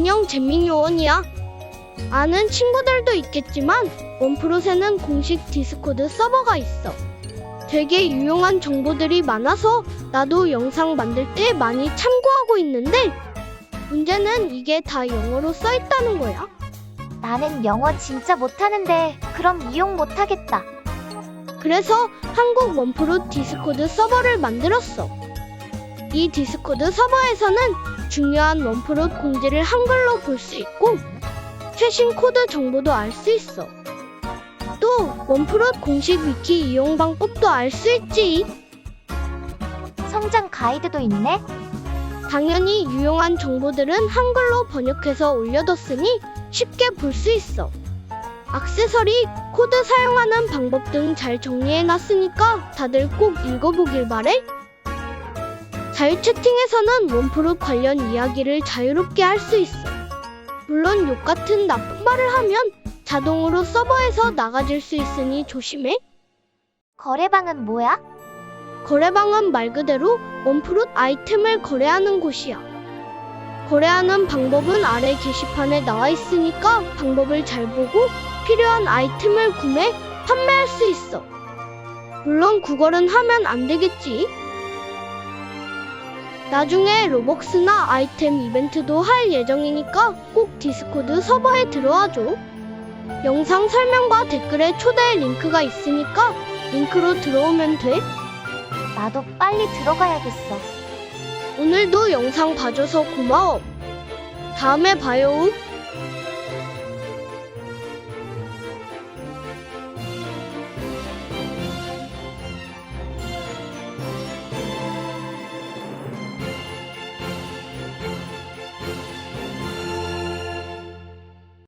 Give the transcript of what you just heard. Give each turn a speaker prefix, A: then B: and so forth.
A: 안녕 재민요원이야. 아는 친구들도 있겠지만 원프로세는 공식 디스코드 서버가 있어. 되게 유용한 정보들이 많아서 나도 영상 만들 때 많이 참고하고 있는데 문제는 이게 다 영어로 써 있다는 거야.
B: 나는 영어 진짜 못하는데 그럼 이용 못하겠다.
A: 그래서 한국 원프로 디스코드 서버를 만들었어. 이 디스코드 서버에서는 중요한 원프로 공지를 한글로 볼 수 있고 최신 코드 정보도 알 수 있어. 또 원프로 공식 위키 이용 방법도 알 수 있지.
B: 성장 가이드도 있네.
A: 당연히 유용한 정보들은 한글로 번역해서 올려뒀으니 쉽게 볼 수 있어. 액세서리, 코드 사용하는 방법 등 잘 정리해놨으니까 다들 꼭 읽어보길 바래. 자유 채팅에서는 원프로 관련 이야기를 자유롭게 할 수 있어. 물론 욕 같은 나쁜 말을 하면 자동으로 서버에서 나가질 수 있으니 조심해.
B: 거래방은 뭐야?
A: 거래방은 말 그대로 원프롯 아이템을 거래하는 곳이야. 거래하는 방법은 아래 게시판에 나와 있으니까 방법을 잘 보고 필요한 아이템을 구매, 판매할 수 있어. 물론 구걸은 하면 안 되겠지. 나중에 로벅스나 아이템 이벤트도 할 예정이니까 꼭 디스코드 서버에 들어와줘. 영상 설명과 댓글에 초대 링크가 있으니까 링크로 들어오면 돼.
B: 나도 빨리 들어가야겠어.
A: 오늘도 영상 봐줘서 고마워. 다음에 봐요.